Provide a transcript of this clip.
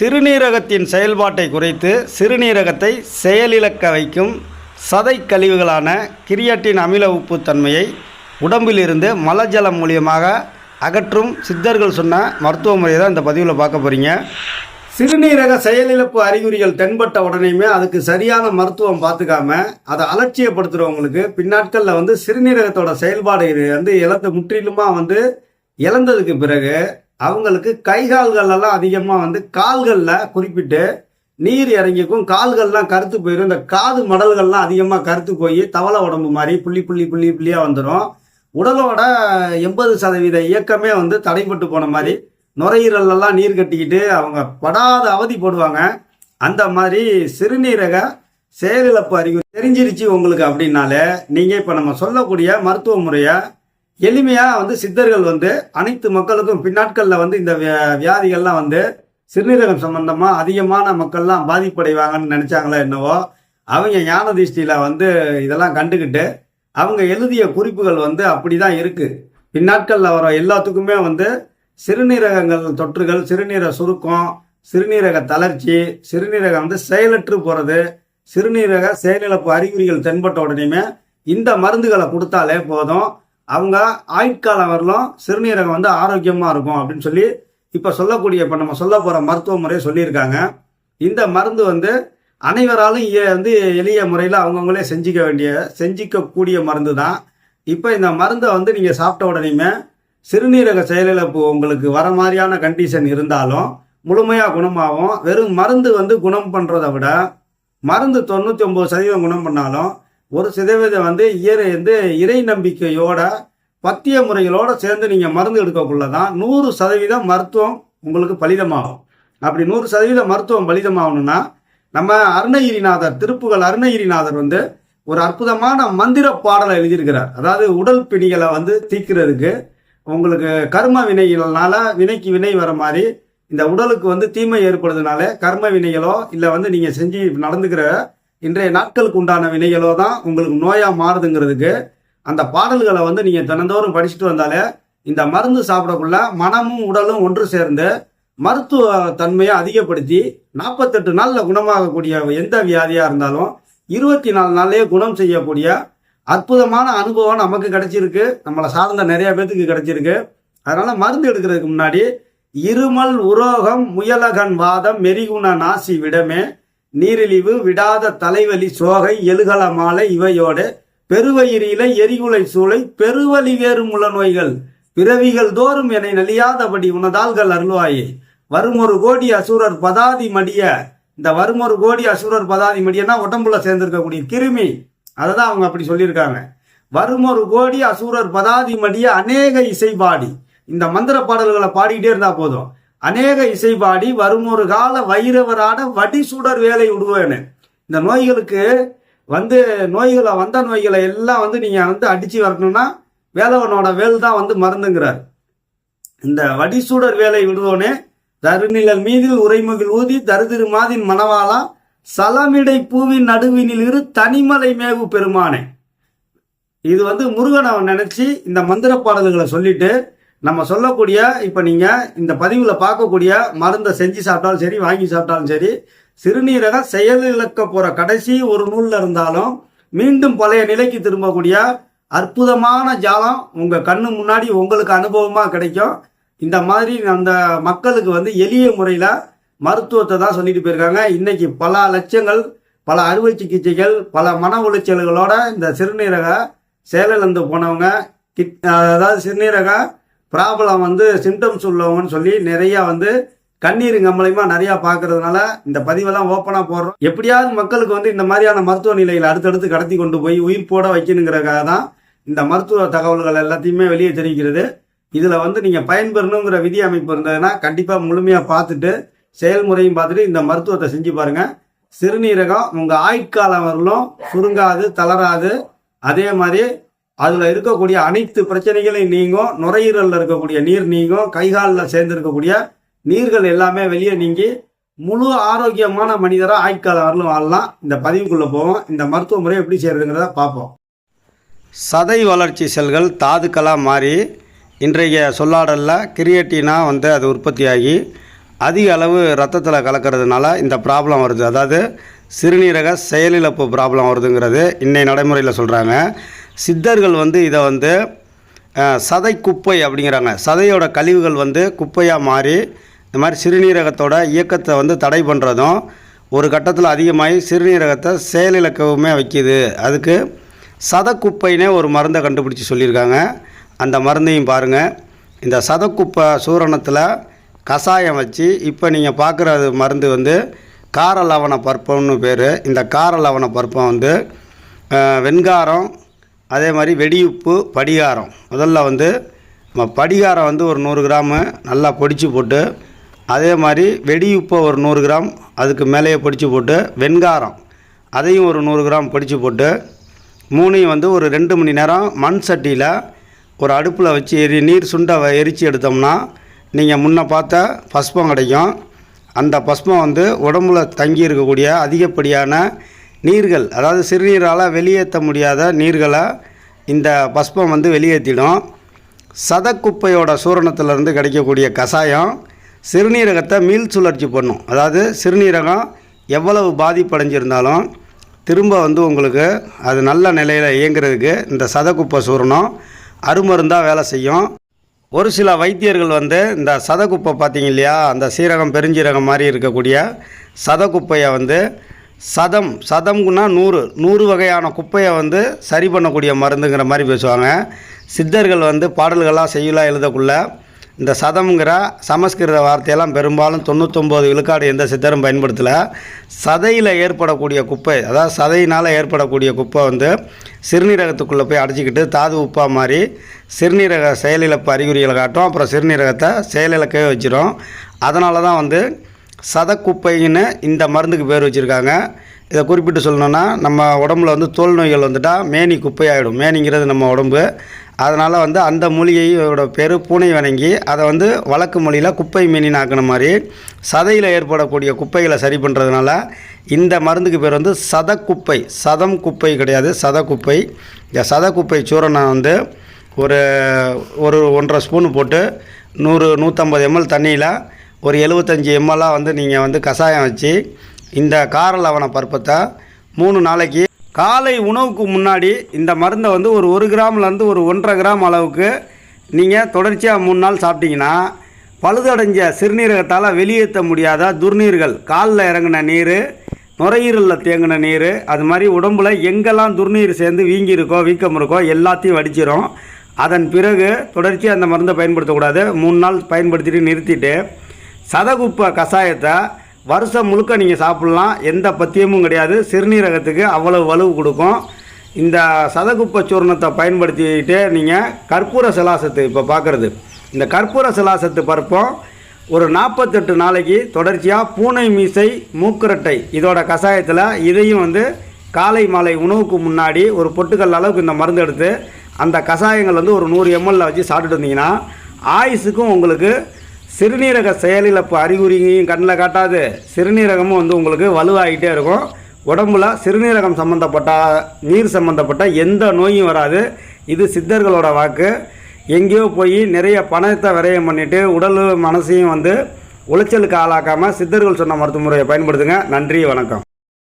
சிறுநீரகத்தின் செயல்பாட்டை குறைத்து சிறுநீரகத்தை செயலிழக்க வைக்கும் சதை கழிவுகளான கிரியட்டின் அமில உப்பு தன்மையை உடம்பிலிருந்து மலஜலம் மூலியமாக அகற்றும் சித்தர்கள் சொன்ன மருத்துவ முறையை தான் இந்த பதிவில் பார்க்க போகிறீங்க சிறுநீரக செயலிழப்பு அறிகுறிகள் தென்பட்ட உடனேயுமே அதுக்கு சரியான மருத்துவம் பார்த்துக்காம அதை அலட்சியப்படுத்துகிறவங்களுக்கு பின்னாட்களில் வந்து சிறுநீரகத்தோட செயல்பாடு இது வந்து இழந்து முற்றிலுமாக வந்து இழந்ததுக்கு பிறகு அவங்களுக்கு கை கால்கள் எல்லாம் அதிகமாக வந்து கால்களில் குறிப்பிட்டு நீர் இறங்கிக்கும். கால்கள்லாம் கருத்து போயிடும் இந்த காது மடல்கள்லாம் அதிகமாக கருத்து போய் தவளை உடம்பு மாதிரி புள்ளி புள்ளி புள்ளி புள்ளியாக வந்துடும் உடலோட எண்பது சதவீத இயக்கமே வந்து தடைப்பட்டு போன மாதிரி நுரையீரலெல்லாம் நீர் கட்டிக்கிட்டு அவங்க படாத அவதிப்படுவாங்க அந்த மாதிரி சிறுநீரக செயலிழப்பு அறிகுறி தெரிஞ்சிருச்சு உங்களுக்கு அப்படின்னாலே நீங்கள் இப்போ நம்ம சொல்லக்கூடிய மருத்துவ முறையை எளிமையாக வந்து சித்தர்கள் வந்து அனைத்து மக்களுக்கும் பின்னாட்களில் வந்து இந்த வியா- வியாதிகள்லாம் வந்து சிறுநீரகம் சம்பந்தமாக அதிகமான மக்கள்லாம் பாதிப்படைவாங்கன்னு நினச்சாங்களோ என்னவோ அவங்க ஞான திருஷ்டியில் வந்து இதெல்லாம் கண்டுக்கிட்டு அவங்க எழுதிய குறிப்புகள் வந்து அப்படி தான் இருக்குது பின்னாட்களில் வர எல்லாத்துக்குமே வந்து சிறுநீரகங்கள் தொற்றுகள் சிறுநீரக சுருக்கம் சிறுநீரக தளர்ச்சி சிறுநீரகம் வந்து செயலற்று போகிறது சிறுநீரக செயலிழப்பு அறிகுறிகள் தென்பட்ட உடனேயுமே இந்த மருந்துகளை கொடுத்தாலே போதும். அவங்க ஆயுட்காலம் வரலும் சிறுநீரகம் வந்து ஆரோக்கியமாக இருக்கும் அப்படின்னு சொல்லி இப்போ சொல்லக்கூடிய இப்போ நம்ம சொல்ல போகிற மருத்துவ முறையை சொல்லியிருக்காங்க. இந்த மருந்து வந்து அனைவராலும் இய- வந்து எளிய முறையில் அவங்கவுங்களே செஞ்சுக்க வேண்டிய செஞ்சிக்கக்கூடிய மருந்து தான் இப்போ இந்த மருந்தை வந்து நீங்கள் சாப்பிட்ட உடனேயுமே சிறுநீரக செயலிழப்பு உங்களுக்கு வர மாதிரியான கண்டிஷன் இருந்தாலும் முழுமையாக குணமாகும். வெறும் மருந்து வந்து குணம் பண்ணுறதை விட மருந்து தொண்ணூற்றி ஒம்பது சதவீதம் குணம் பண்ணாலும் ஒரு சதவீதம் வந்து இயற்கை வந்து இறை நம்பிக்கையோட பத்திய முறைகளோட சேர்ந்து நீங்கள் மருந்து எடுக்கக்குள்ள தான் நூறு சதவீதம் மருத்துவம் உங்களுக்கு பலிதமாகும். அப்படி நூறு சதவீதம் மருத்துவம் பலிதமாகணும்னா நம்ம அருணகிரிநாதர் திருப்புகள் அருணகிரிநாதர் வந்து ஒரு அற்புதமான மந்திர பாடலை எழுதியிருக்கிறார். அதாவது உடல் பிணிகளை வந்து தீக்கிறதுக்கு உங்களுக்கு கர்ம வினைகள்னால வினைக்கு வினை வர மாதிரி இந்த உடலுக்கு வந்து தீமை ஏற்படுறதுனால கர்ம வினைகளோ இல்லை வந்து நீங்கள் செஞ்சு நடந்துக்கிற இன்றைய நாட்களுக்கு உண்டான வினைகளோ தான் உங்களுக்கு நோயாக மாறுதுங்கிறதுக்கு அந்த பாடல்களை வந்து நீங்கள் தினந்தோறும் படிச்சுட்டு வந்தாலே இந்த மருந்து சாப்பிடக்குள்ள மனமும் உடலும் ஒன்று சேர்ந்து மருத்துவ தன்மையை அதிகப்படுத்தி நாற்பத்தெட்டு நாளில் குணமாகக்கூடிய எந்த வியாதியாக இருந்தாலும் இருபத்தி நாலு நாள்லேயே குணம் செய்யக்கூடிய அற்புதமான அனுபவம் நமக்கு கிடைச்சிருக்கு. நம்மளை சார்ந்த நிறைய பேத்துக்கு கிடைச்சிருக்கு. அதனால மருந்து எடுக்கிறதுக்கு முன்னாடி இருமல் உரோகம் முயலகன் வாதம் மெரிகுண நாசி விடமே நீரிழிவு விடாத தலைவலி சோகை எழுகல மாலை இவையோடு பெருவயிரில எரிகுலை சூளை பெருவலி வேறு முள்ள நோய்கள் பிறவிகள் தோறும் என்னை நலியாதபடி உனதாள்கள் அருள்வாயே. வருமொரு கோடி அசுரர் பதாதி மடிய இந்த வருமொரு கோடி அசுரர் பதாதி மடியன்னா உடம்புல சேர்ந்திருக்கக்கூடிய கிருமி. அதை தான் அவங்க அப்படி சொல்லியிருக்காங்க. வருமொரு கோடி அசுரர் பதாதி மடிய அநேக இசைபாடி. இந்த மந்திர பாடல்களை பாடிக்கிட்டே இருந்தா போதும். அநேக இசைபாடி ஒரு கால வைரவராட வடிசுடர் வேலை விடுவேன்னு இந்த நோய்களுக்கு வந்து நோய்களை வந்த நோய்களை எல்லாம் வந்து நீங்கள் வந்து அடித்து வரணும்னா வேலவனோட வேல் தான் வந்து மருந்துங்கிறார். இந்த வடிசூடர் வேலை விடுவோனே தருநிழல் மீதில் உரைமுகில் ஊதி தருதிரு மாதின் மணவாளா சலமிடை பூவின் நடுவினில் இரு தனிமலை மேவு பெருமானே. இது வந்து முருகனை நினைச்சு இந்த மந்திர பாடல்களை சொல்லிட்டு நம்ம சொல்லக்கூடிய இப்போ நீங்கள் இந்த பதிவில் பார்க்கக்கூடிய மருந்தை செஞ்சு சாப்பிட்டாலும் சரி வாங்கி சாப்பிட்டாலும் சரி சிறுநீரக செயலிழக்க போகிற கடைசி ஒரு நூலில் இருந்தாலும் மீண்டும் பழைய நிலைக்கு திரும்பக்கூடிய அற்புதமான ஜாலம் உங்கள் கண்ணு முன்னாடி உங்களுக்கு அனுபவமாக கிடைக்கும். இந்த மாதிரி அந்த மக்களுக்கு வந்து எளிய முறையில் மருத்துவத்தை தான் சொல்லிட்டு போயிருக்காங்க. இன்னைக்கு பல லட்சங்கள் பல அறுவை சிகிச்சைகள் பல மன உளைச்சல்களோட இந்த சிறுநீரக செயலிழந்து போனவங்க கிட் அதாவது சிறுநீரக ப்ராப்ளம் வந்து சிம்டம்ஸ் உள்ளவங்கன்னு சொல்லி நிறையா வந்து கண்ணீர் மூலயமா நிறையா பார்க்கறதுனால இந்த பதிவெல்லாம் ஓப்பனாக போடுறோம். எப்படியாவது மக்களுக்கு வந்து இந்த மாதிரியான மருத்துவ நிலைகளை அடுத்தடுத்து கடத்தி கொண்டு போய் உயிர் போட வைக்கணுங்கிறக்காக தான் இந்த மருத்துவ தகவல்கள் எல்லாத்தையுமே வெளியே தெரிவிக்கிறது. இதில் வந்து நீங்கள் பயன்பெறணுங்கிற விதி அமைப்பு இருந்ததுன்னா கண்டிப்பாக முழுமையாக பார்த்துட்டு செயல்முறையும் பார்த்துட்டு இந்த மருத்துவத்தை செஞ்சு பாருங்கள் சிறுநீரகம் உங்கள் ஆயுட்காலம் வரலும் சுருங்காது தளராது. அதே மாதிரி அதில் இருக்கக்கூடிய அனைத்து பிரச்சனைகளையும் நீங்கும் நுரையீரலில் இருக்கக்கூடிய நீர் நீங்கும் கைகாலில் சேர்ந்து இருக்கக்கூடிய நீர்கள் எல்லாமே வெளியே நீங்கி முழு ஆரோக்கியமான மனிதராக ஆயுட்காலம் வரலும் வாழலாம். இந்த பதிவுக்குள்ளே போவோம். இந்த மருத்துவ முறை எப்படி செய்யறதுங்கிறத பார்ப்போம். சதை வளர்ச்சி செல்கள் தாதுக்களாக மாறி இன்றைய சொல்லாடலில் கிரியேட்டினா வந்து அது உற்பத்தியாகி அதிக அளவு ரத்தத்தில் கலக்கிறதுனால இந்த ப்ராப்ளம் வருது. அதாவது சிறுநீரக செயலிழப்பு ப்ராப்ளம் வருதுங்கிறது இன்னை நடைமுறையில் சொல்கிறாங்க சித்தர்கள் வந்து இதை வந்து சதை குப்பை அப்படிங்கிறாங்க. சதையோட கழிவுகள் வந்து குப்பையாக மாறி இந்த மாதிரி சிறுநீரகத்தோட இயக்கத்தை வந்து தடை பண்ணுறதும் ஒரு கட்டத்தில் அதிகமாகி சிறுநீரகத்தை செயலிழக்கவுமே வைக்கிது. அதுக்கு சதக்குப்பைனே ஒரு மருந்தை கண்டுபிடிச்சி சொல்லியிருக்காங்க. அந்த மருந்தையும் பாருங்கள் இந்த சதக்குப்பை சூரணத்தில் கஷாயம் வச்சு இப்போ நீங்கள் பார்க்குற மருந்து வந்து கார லவண பருப்பம்னு பேர். இந்த கார லவண பருப்பம் வந்து வெண்காரம் அதே மாதிரி வெடியுப்பு படிகாரம். முதல்ல வந்து நம்ம படிகாரம் வந்து ஒரு நூறு கிராமு நல்லா பொடிச்சு போட்டு அதே மாதிரி வெடியுப்பை ஒரு நூறு கிராம் அதுக்கு மேலேயே பொடிச்சு போட்டு வெண்காரம் அதையும் ஒரு நூறு கிராம் பொடிச்சு போட்டு மூணையும் வந்து ஒரு ரெண்டு மணி நேரம் மண் சட்டியில் ஒரு அடுப்பில் வச்சு எரி நீர் சுண்ட எரித்து எடுத்தோம்னா நீங்கள் முன்ன பார்த்த பஸ்பம் கிடைக்கும். அந்த பஸ்பம் வந்து உடம்புல தங்கி இருக்கக்கூடிய அதிகப்படியான நீர்கள் அதாவது சிறுநீரால் வெளியேற்ற முடியாத நீர்களை இந்த பஸ்பம் வந்து வெளியேற்றிடும். சதக்குப்பையோட சூரணத்திலிருந்து கிடைக்கக்கூடிய கஷாயம் சிறுநீரகத்தை மீள் சுழற்சி பண்ணும். அதாவது சிறுநீரகம் எவ்வளவு பாதிப்படைஞ்சிருந்தாலும் திரும்ப வந்து உங்களுக்கு அது நல்ல நிலையில் இயங்குறதுக்கு இந்த சதக்குப்பை சூரணம் அருமருந்தாக வேலை செய்யும். ஒரு சில வைத்தியர்கள் வந்து இந்த சதக்குப்பை பார்த்தீங்க இல்லையா அந்த சீரகம் பெருஞ்சீரகம் மாதிரி இருக்கக்கூடிய சதக்குப்பையை வந்து சதம் சதம்னா நூறு நூறு வகையான குப்பையை வந்து சரி பண்ணக்கூடிய மருந்துங்கிற மாதிரி பேசுவாங்க. சித்தர்கள் வந்து பாடல்களாக செய்யலாம் எழுதக்குள்ள இந்த சதம்ங்கிற சமஸ்கிருத வார்த்தையெல்லாம் பெரும்பாலும் தொண்ணூத்தொம்பது விழுக்காடு எந்த சித்தரும் பயன்படுத்தலை. சதையில் ஏற்படக்கூடிய குப்பை அதாவது சதையினால் ஏற்படக்கூடிய குப்பை வந்து சிறுநீரகத்துக்குள்ளே போய் அடைச்சிக்கிட்டு தாது உப்பா மாதிரி சிறுநீரக செயலிழப்பு அறிகுறிகளை காட்டும். அப்புறம் சிறுநீரகத்தை செயலிழக்கவே வச்சிடும் அதனால தான் வந்து சதக்குப்பைன்னு இந்த மருந்துக்கு பேர் வச்சுருக்காங்க. இதை குறிப்பிட்டு சொல்லணுன்னா நம்ம உடம்புல வந்து தோல் நோய்கள் வந்துட்டால் மேனி குப்பையாகிடும் மேனிங்கிறது நம்ம உடம்பு. அதனால் வந்து அந்த மூலிகையோட பேர் பூனை வணங்கி அதை வந்து வழக்கு மொழியில் குப்பை மீனின் ஆக்கின மாதிரி சதையில் ஏற்படக்கூடிய குப்பைகளை சரி பண்ணுறதுனால இந்த மருந்துக்கு பேர் வந்து சதக்குப்பை. சதம் குப்பை கிடையாது சதக்குப்பை. இந்த சதக்குப்பை சூரணம் வந்து ஒரு ஒரு ஒன்றரை ஸ்பூன் போட்டு நூறு நூற்றம்பது எம்எல் தண்ணியில் ஒரு எழுபத்தஞ்சி எம்எல்லாக வந்து நீங்கள் வந்து கஷாயம் வச்சு இந்த கார லவண பருப்பத்தை மூணு நாளைக்கு காலை உணவுக்கு முன்னாடி இந்த மருந்தை வந்து ஒரு ஒரு கிராம்லேருந்து ஒரு ஒன்றரை கிராம் அளவுக்கு நீங்கள் தொடர்ச்சியாக மூணு நாள் சாப்பிட்டீங்கன்னா பழுதடைஞ்ச சிறுநீரகத்தால் வெளியேற்ற முடியாத துர்நீர்கள். காலில் இறங்கின நீர் நுரையீரலில் தேங்கின நீர் அது மாதிரி உடம்பில் எங்கெல்லாம் துர்நீர் சேர்ந்து வீங்கி இருக்கோ வீக்கம் இருக்கோ எல்லாத்தையும் வடிச்சிரும். அதன் பிறகு தொடர்ச்சியாக அந்த மருந்தை பயன்படுத்தக்கூடாது. மூணு நாள் பயன்படுத்திட்டு நிறுத்திட்டு சதகுப்பை கஷாயத்தை வருஷம் முழுக்க நீங்கள் சாப்பிட்லாம். எந்த பத்தியமும் கிடையாது. சிறுநீரகத்துக்கு அவ்வளவு வலுவு கொடுக்கும். இந்த சதகுப்பை சூர்ணத்தை பயன்படுத்திக்கிட்டு நீங்கள் கற்பூர சிலாசத்து இப்போ பார்க்குறது. இந்த கற்பூர சிலாசத்து பருப்பம் ஒரு நாற்பத்தெட்டு நாளைக்கு தொடர்ச்சியாக பூனை மீசை மூக்குரட்டை இதோட கஷாயத்தில் இதையும் வந்து காலை மாலை உணவுக்கு முன்னாடி ஒரு பொட்டுக்கல் அளவுக்கு இந்த மருந்து எடுத்து அந்த கஷாயங்கள் வந்து ஒரு நூறு எம்எல்ல வச்சு சாப்பிட்டுட்டு இருந்தீங்கன்னா ஆயுஸுக்கும் உங்களுக்கு சிறுநீரக செயலிழப்பு அறிகுறியையும் கண்ணில் காட்டாது. சிறுநீரகமும் வந்து உங்களுக்கு வலுவாகிட்டே இருக்கும். உடம்புல சிறுநீரகம் சம்மந்தப்பட்ட நீர் சம்மந்தப்பட்ட எந்த நோயும் வராது. இது சித்தர்களோட வாக்கு. எங்கேயோ போய் நிறைய பணத்தை விரயம் பண்ணிவிட்டு உடல் மனசையும் வந்து உளைச்சலுக்கு ஆளாக்காமல் சித்தர்கள் சொன்ன மருத்துவ முறையை பயன்படுத்துங்க. நன்றி வணக்கம்.